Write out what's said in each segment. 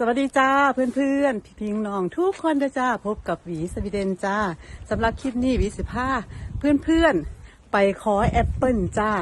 สวัสดีจ้าเพื่อนๆพี่พิงน้องทุกคนนะจ้าพบกับหวีสวีเดนจ้าสำหรับคลิปนี้หวีสิผ้าเพื่อนๆไปขอแอปเปิลจ้า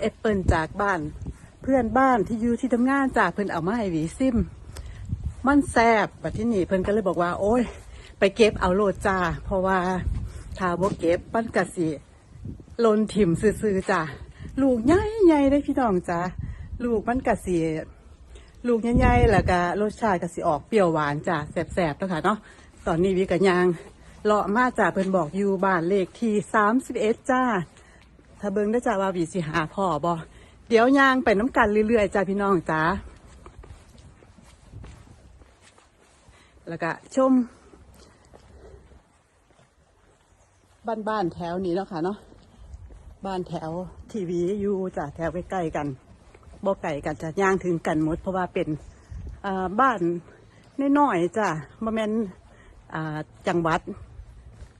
แอปเปิลจากบ้าน เพื่อนบ้านที่อยู่ที่ทำงานจ้าเพื่อนเอามาให้หวีซิม มันแซบบัดที่นี่เพิ่อนก็เลยบอกว่า โอ้ย ไปเก็บเอาโลดจ้า เพราะว่าถ้าบ่เก็บมันกะสิหลนถิ่มซื่อๆจ้าลูกใหญ่ๆได้พี่น้องจ้าลูกมันกะสิ ลูกใหญ่ๆแล้วก็รสชาติกะสิออกเปรี้ยวหวานจ้าแสบๆแล้วค่ะเนาะตอนนี้วิกะยางเลาะมาจ้าเพิ่นบอกอยู่บ้านเลขที่31จ้า ถ้าเบิ่งได้จ้าว่าวีสิหาพ่อบ่เดี๋ยวยางไปน้ำกันเรื่อยๆจ้าพี่น้องจ้าแล้วก็ชม บ้านบ้านๆแถวนี้เนาะค่ะเนาะบ้านแถวทีวีอยู่จ้ะแถวใกล้ๆกัน บ่ไก่กันจะย่างถึงกันหมด เพราะว่าเป็นบ้านน้อยๆจ้ะบ่แม่นจังหวัด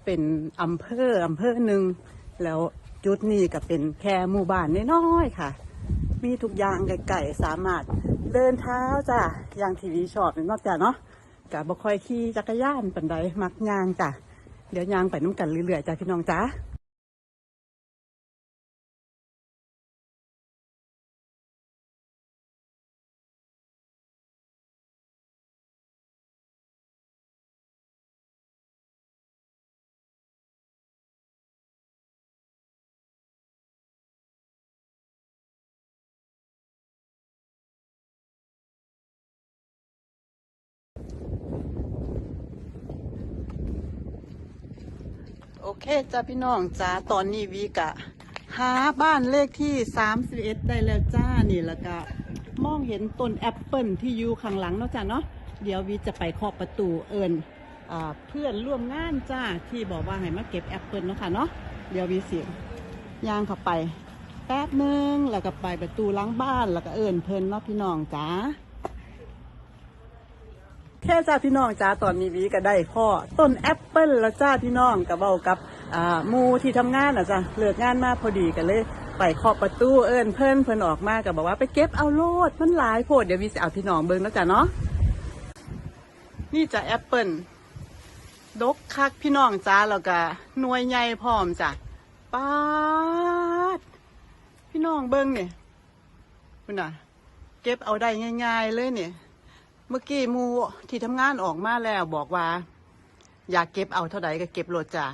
เป็นอำเภออำเภอหนึ่งแล้วจุดนี้ก็เป็นแค่หมู่บ้านน้อยๆค่ะ มีทุกอย่างไก่ๆสามารถเดินเท้าจ้ะอย่างทีวีชอบนอกจากเนาะกับบ่ค่อยขี่จักรยานปันใดมักย่างจ้ะเดี๋ยวย่างไปน้ำกันเรื่อยๆจ้ะพี่น้องจ้า โอเคจ้ะพี่น้องจ้าตอนนี้วีกะ หาบ้านเลขที่31ได้แล้วจ้านี่แล้วก็มองเห็นต้นแอปเปิลที่อยู่ข้างหลังเนาะจ้ะเนาะเดี๋ยววีจะไปเคาะประตูเอิญอ่าเพื่อนร่วมงานจ้าที่บอกว่าให้มาเก็บแอปเปิลเนาะค่ะเนาะเดี๋ยววีเสียงย่างเข้าไปแป๊บหนึงแล้วก็ไปประตูล้างบ้านแล้วก็เอิญเพิ่นเนาะพี่น้องจ้า ค่จ้าพี่น้องจ้าตอนนี้วีก็ได้พ่อต้นแอปเปิลแล้วจ้าพี่น้องกับเบากับอ่ามูที่ทำงานอะจ้ะเลิกงานมาพอดีกันเลยไปเคาะประตูเอิญเพิ่นเพิ่นออกมากับบอกว่าไปเก็บเอาโลดมันหลายโพดเดี๋ยววีจะเอาพี่น้องเบิ่งแล้วจ้ะเนาะนี่จ้ะแอปเปิลดกคักพี่น้องจ้าแล้วก็หน่วยใหญ่พร้อมจ้ะป๊าดพี่น้องเบิ่งเนี่ยคุณน่ะ เก็บเอาได้ง่าย ๆ เลยเนี่ย เมื่อกี้มูที่ทำงานออกมาแล้วบอกว่า อยากเก็บเอาเท่าใดก็เก็บโหลดจ้า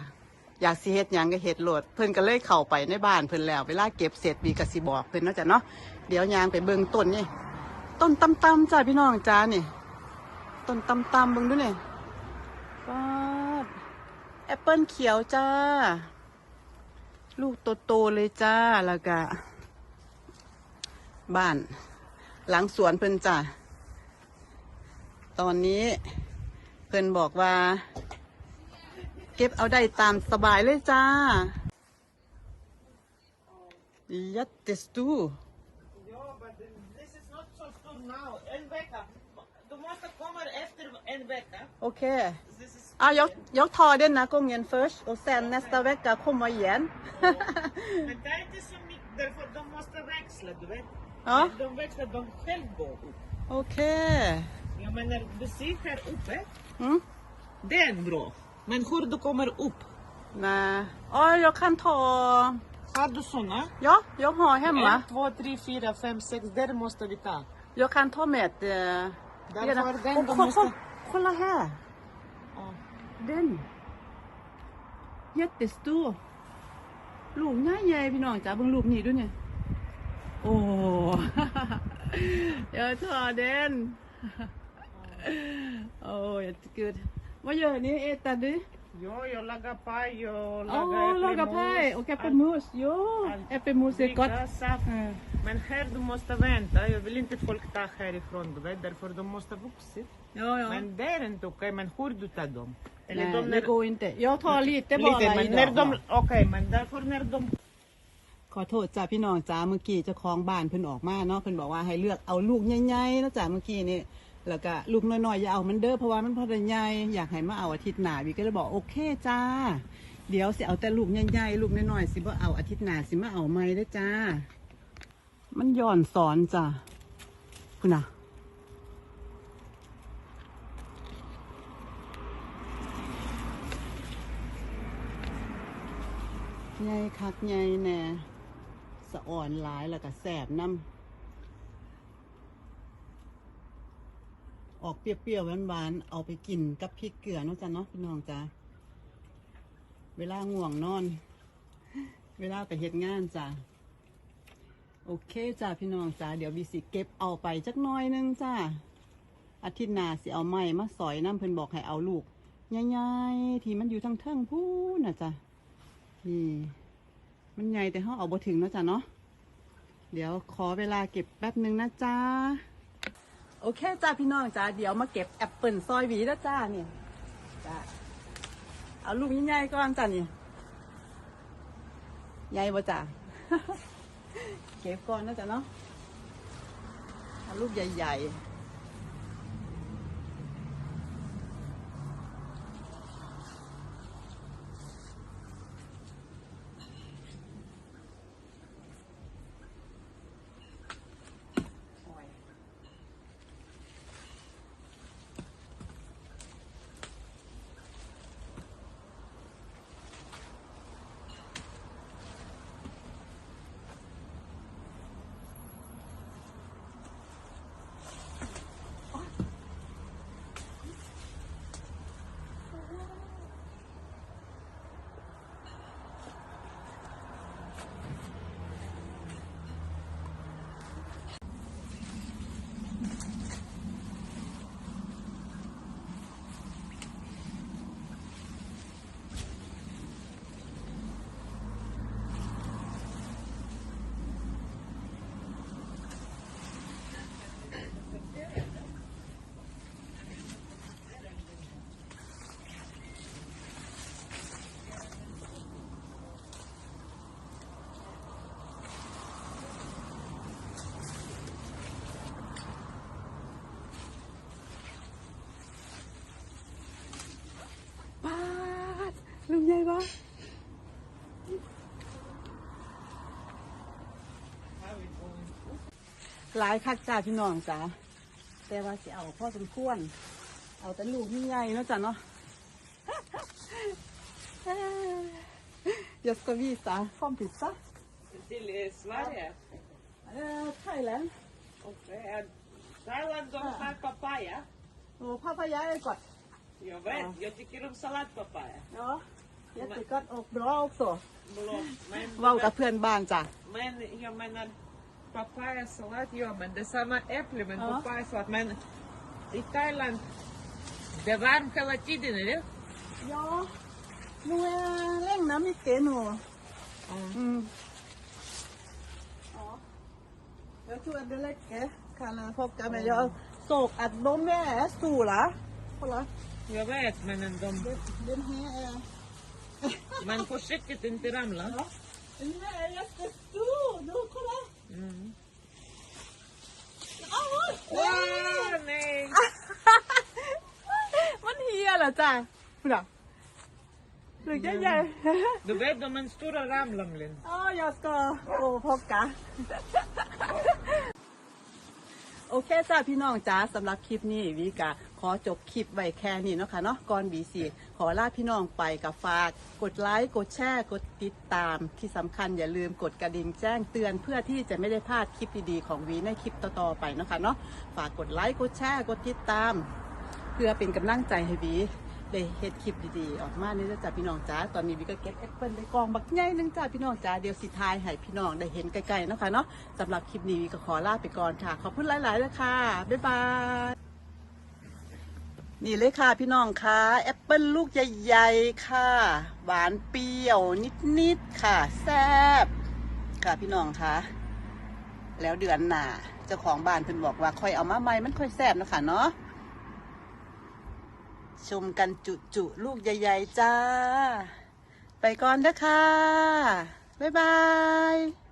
อยากสิเฮ็ดหยังก็เฮ็ดโหลด เพิ่นก็เลยเข้าไปในบ้านเพิ่นแล้ว เวลาเก็บเสร็จบีก็สิบอกเพิ่นเนาะจ้ะเนาะเดี๋ยวยางไปเบิ่งต้นนี่ต้นตำตำจ้าพี่น้องจ้านี่ต้นตำตำเบิ่งดูนี่ป๊าแอปเปิลเขียวจ้า ลูกโตๆเลยจ้าแล้วก็บ้าน หลังสวนเพิ่นจ้า ตอนนี้เพื่อนบอกว่า เก็บเอาได้ตามสบายเลยจ้า ยัดเตสตู Ja, men det- this is not so soon now. En vecka. Du måste komma efter en vecka. โอเค This is อะยกยกทอเด่นนะกงเงิน first och sen nästa vecka komma igen Men det är inte så mycket, därför de måste växla, du vet. Ja. När De växlar, de själv går upp. โ อเค Jag menar, du ser här uppe, อืม det är bra. Men hur du kommer upp? นะอ๋อ jag kan ta Har du såna? ja jag har hemma En, två, tre, fyra, fem, sex, där måste vi ta. jag kan ta med eh, Därför redan. den Och du ko- måste... ko- kolla här Ja. Den jättestor ลูกง่ายใหญ่พี่น้องจ้าเบิ่งลูกนี่ด้วยเนี่ย โอ้ jag tar den โอ้ jättegud vad gör ni äter du Jo, jag lagar paj, jag Åh, lagar laga paj och äppelmos jo Allt. äppelmos är gott Dricka saft. Mm. Men här du måste vänta. Jag vill inte folk ta härifrån, du vet. Därför de måste vuxit. ja ja Men det är inte okej. Men hur du tar dem? Eller Nej, de det när, går inte jag tar lite bara lite, men när idag de... Okej, men därför när de ขอโทษจ้าพี่น้องจ้าเมื่อกี้เจ้าของบ้านเพิ่นออกมาเนาะเพิ่นบอกว่าให้เลือกเอาลูกใหญ่ๆเนาะจ้าเมื่อกี้นี่ แล้วก็ลูกน้อยๆอย่าเอามันเด้อเพราะว่ามันพอดันใหญ่อยากให้มาเอาอาทิตย์หน้าวีก็เลยบอกโอเคจ้า เดี๋ยวสิเอาแต่ลูกใหญ่ๆลูกน้อยๆสิบ่เอาอาทิตย์หน้าสิมาเอาไม่ได้จ้า มันย่อนสอนจ้าคุณน่ะใหญ่คักใหญ่แน่สะอ่อนหลายแล้วก็แสบน้ำ ออกเปรี้ยวๆหวานๆเอาไปกินกับพริกเกลือเนาะจ้ะเนาะพี่น้องจ้ะเวลาง่วงนอน เวลาไปเฮ็ดงานจ้ะโอเคจ้าพี่น้องจ้าเดี๋ยวบีสิเก็บเอาไปจักน้อยนึงจ้าอาทิตย์หน้าสิเอาไม้มาสอยน้ำเพิ่นบอกให้เอาลูกใหญ่ๆที่มันอยู่ทั้งเทิงพูนนะจ้ะนี่มันใหญ่แต่เขาเอาบ่ถึงเนาะจ้ะเนาะเดี๋ยวขอเวลาเก็บแป๊บนึงนะจ้า โอเคจ้าพี่น้องจ้าเดี๋ยวมาเก็บแอปเปิลซอยหวีนะจ้านี่จ้าเอาลูกใหญ่ๆก่อนจ้านี่ใหญ่บ่จ้าเก็บก่อนนะจ๊ะเนาะเอาลูกใหญ่ๆ หลายคักจ้าพี่น้องจ้าแต่ว่าสิเอาพ่อสมควร เอาแต่ลูกนี่ใหญ่เนาะจ้ะเนาะ Jag ska visa kompisa. Till eh, Sverige? Eh, Thailand. Okej. eh, Thailand de har papaya. Och papaya är gott. Jag vet, Ja. jag tycker om salatpapaya. Ja, jättegott och bra också. Blå. Men, เว้ากับเพื่อนบ้านจ้ะ men jag menar papayasalat, ja men det är samma äpple men Ja. papayasalat. Men i Thailand, det är varmt hela tiden eller? Ja, nu regnar mycket nu. Mm. Ja. Jag tror att det räcker. Kan plocka men jag såg att de är stora. Kolla. Jag vet men de, Den, den här är... men försiktigt inte ramla. Ja. Den här är jättestor. Du, kolla. Mm. Oj! Åh, nej! มันเฮียเหรอจ้ะคุณอะหรือใหญ่ Du vet de är stora ramlamlen. ๆอ๋อ jag ska gå och plocka โอเคจ้าพี่น้องจ้าสำหรับคลิปนี้วีกะขอจบคลิปไว้แค่นี้เนาะค่ะเนาะก่อนบีสี ขอลาพี่น้องไปกับฝาก กดไลค์กดแชร์กดติดตาม ที่สำคัญอย่าลืมกดกระดิ่งแจ้งเตือนเพื่อที่จะไม่ได้พลาดคลิปดีๆของวีในคลิปต่อๆไปนะคะเนาะฝากกดไลค์กดแชร์กดติดตาม เพื่อเป็นกำลังใจให้วีได้เฮ็ดคลิปดีๆออกมานี่จ้ะพี่น้องจ้าตอนนี้วีก็เก็บแอปเปิลในกองบักใหญ่หนึงจ้าพี่น้องจ้าเดี๋ยวสิทายให้พี่น้องได้เห็นใกล้ๆนะคะเนาะสำหรับคลิปนี้วีก็ขอลาไปก่อนค่ะ ขอบคุณหลายๆเลยค่ะบ๊ายบาย นี่เลยค่ะพี่น้องค่ะแอปเปิลลูกใหญ่ๆค่ะ หวานเปรี้ยวนิดๆค่ะ แซ่บค่ะพี่น้องค่ะ แล้วเดือนหน้าเจ้าของบ้านเพิ่นบอกว่าค่อยเอามาใหม่มันค่อยแซ่บเนาะคะเนาะชมกันจุจุๆลูกใหญ่ๆจ้า ไปก่อนนะคะบ๊ายบาย